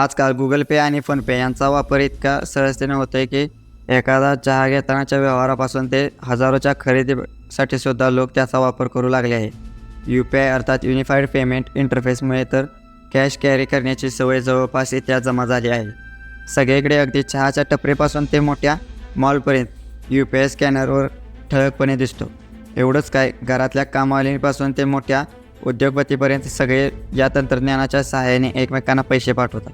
आजकाल गुगल पे आणि फोनपे यांचा वापर इतका सहजतेने होतो आहे की एखादा चहा घेतानाच्या व्यवहारापासून ते हजारोच्या खरेदीसाठी सुद्धा लोक त्याचा वापर करू लागले आहे. यू पी आय अर्थात युनिफाईड पेमेंट इंटरफेसमुळे तर कॅश कॅरी करण्याची सवय जवळपास इथे जमा झाली आहे. सगळीकडे अगदी चहाच्या टपरीपासून ते मोठ्या मॉलपर्यंत यू पी आय स्कॅनरवर ठळकपणे दिसतो. एवढंच काय घरातल्या कामवालींपासून ते मोठ्या उद्योगपतीपर्यंत सगळे या तंत्रज्ञानाच्या सहाय्याने एकमेकांना पैसे पाठवतात.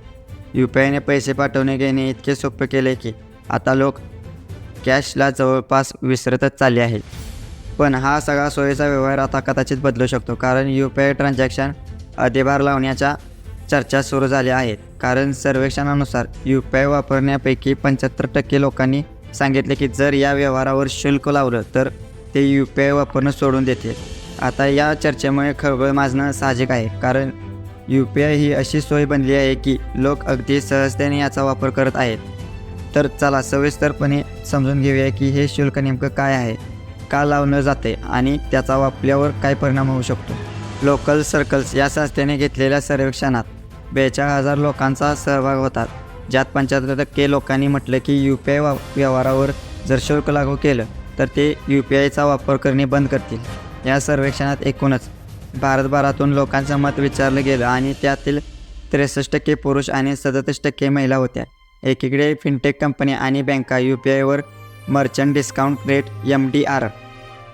यू पी आयने पैसे पाठवणे घेणे इतके सोपे केले की आता लोक कॅशला जवळपास विसरतच चालले आहेत. पण हा सगळा सोयीचा व्यवहार आता कदाचित बदलू शकतो कारण यू पी आय ट्रान्झॅक्शन अधिभार लावण्याच्या चर्चा सुरू झाल्या आहेत. कारण सर्वेक्षणानुसार यू पी आय वापरण्यापैकी पंच्याहत्तर टक्के लोकांनी सांगितले की जर या व्यवहारावर शुल्क लावलं तर ते यू पी आय वापरणं सोडून देतील. आता या चर्चेमुळे खळबळ माजणं साहजिक आहे कारण यू पी आय ही अशी सोय बनली आहे की लोक अगदी सहजतेने याचा वापर करत आहेत. तर चला सविस्तरपणे समजून घेऊया की हे शुल्क नेमकं काय आहे का लावलं जाते आणि त्याचा आपल्यावर काय परिणाम होऊ शकतो. लोकल सर्कल्स या संस्थेने घेतलेल्या सर्वेक्षणात बेचाळीस हजार लोकांचा सहभाग होतात ज्यात पंच्याहत्तर टक्के लोकांनी म्हटलं की यू पी आय वा व्यवहारावर जर शुल्क लागू केलं तर ते यू पी आयचा वापर करणे बंद करतील. या सर्वेक्षणात एकूणच भारतभरातून लोकांचं मत विचारलं गेलं आणि त्यातील त्रेसष्ट टक्के पुरुष आणि सदतीस टक्के महिला होत्या. एकीकडे फिनटेक कंपनी आणि बँका U P आयवर merchant discount rate M D R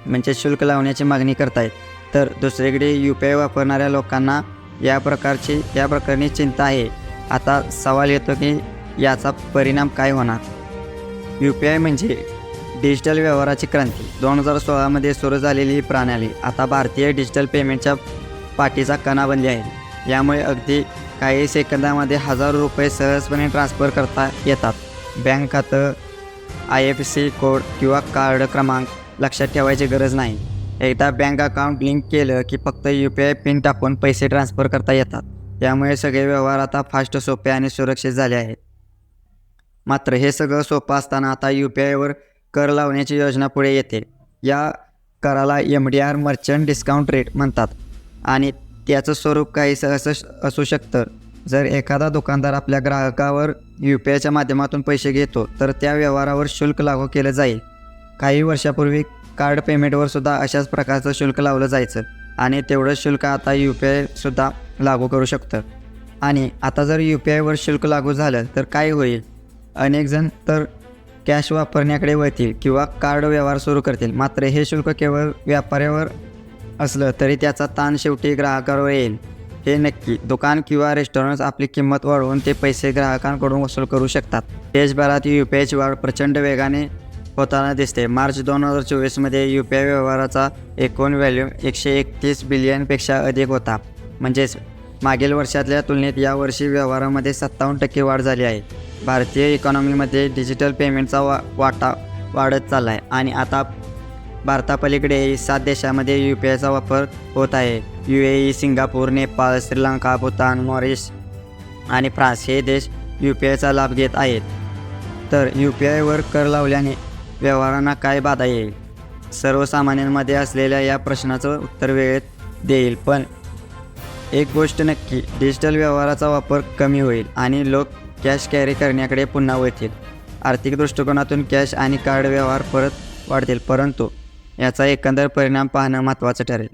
म्हणजे शुल्क लावण्याची मागणी करतायत. तर दुसरीकडे यू पी आय वापरणाऱ्या लोकांना या प्रकारची या प्रकरणी चिंता आहे. आता सवाल येतो की याचा परिणाम काय होणार? यू पी आय म्हणजे डिजिटल व्यवहाराची क्रांती. दोन हजार सोळामध्ये सुरू झालेली ही प्रणाली आता भारतीय डिजिटल पेमेंटच्या पाठीचा कणा बनली आहे. यामुळे अगदी काही सेकंदामध्ये हजारो रुपये सहजपणे ट्रान्सफर करता येतात. बँक खातं आय एफ सी कोड किंवा कार्ड क्रमांक लक्षात ठेवायची गरज नाही. एकदा बँक अकाउंट लिंक केलं की फक्त यू पी आय पिन टाकून पैसे ट्रान्सफर करता येतात. त्यामुळे सगळे व्यवहार आता फास्ट सोपे आणि सुरक्षित झाले आहेत. मात्र हे सगळं सोपं असताना आता यू पी आयवर कर लावण्याची योजना पुढे येते. या कराला M D R merchant discount rate म्हणतात. आणि त्याचं स्वरूप काही असं असू शकतं. जर एखादा दुकानदार आपल्या ग्राहकावर यू पी आयच्या माध्यमातून पैसे घेतो तर त्या व्यवहारावर शुल्क लागू केलं जाईल. काही वर्षापूर्वी कार्ड पेमेंटवर सुद्धा अशाच प्रकारचं शुल्क लावलं जायचं. आणि तेवढं शुल्क आता यू पी आयसुद्धा लागू करू शकतं. आणि आता जर यू पी आयवर शुल्क लागू झालं तर काय होईल? अनेकजण तर कॅश वापरण्याकडे वळतील किंवा कार्ड व्यवहार सुरू करतील. मात्र हे शुल्क केवळ व्यापाऱ्यावर असलं तरी त्याचा ताण शेवटी ग्राहकावर येईल. हे नक्की. दुकान किंवा रेस्टॉरंट्स आपली किंमत वाढवून ते पैसे ग्राहकांकडून वसूल करू शकतात. देशभरात यू पी आयची वाढ प्रचंड वेगाने होताना दिसते. मार्च दोन हजार चोवीसमध्ये यू पी आय व्यवहाराचा एकूण व्हॅल्यू एकशे एकतीस बिलियनपेक्षा अधिक होता. म्हणजेच मागील वर्षातल्या तुलनेत यावर्षी व्यवहारामध्ये सत्तावन्न टक्के वाढ झाली आहे. भारतीय इकॉनॉमीमध्ये डिजिटल पेमेंटचा वा वाटा वाढत चालला आहे आणि आता भारतापलीकडे सात देशामध्ये यू पी आयचा वापर होत आहे. U A E Singapore Nepal Sri Lanka Bhutan Mauritius आणि फ्रान्स हे देश यू पी आयचा लाभ घेत आहेत. तर यू पी आयवर कर लावल्याने व्यवहारांना काय बाधा येईल? सर्वसामान्यांमध्ये असलेल्या या प्रश्नाचं उत्तर वेळेत देईल पण एक गोष्ट नक्की डिजिटल व्यवहाराचा वापर कमी होईल आणि लोक कॅश कॅरी करण्याकडे पुन्हा वळतील. आर्थिक दृष्टिकोनातून कॅश आणि कार्ड व्यवहार परत वाढतील परंतु याचा एकंदर परिणाम पाहणं महत्त्वाचं ठरेल.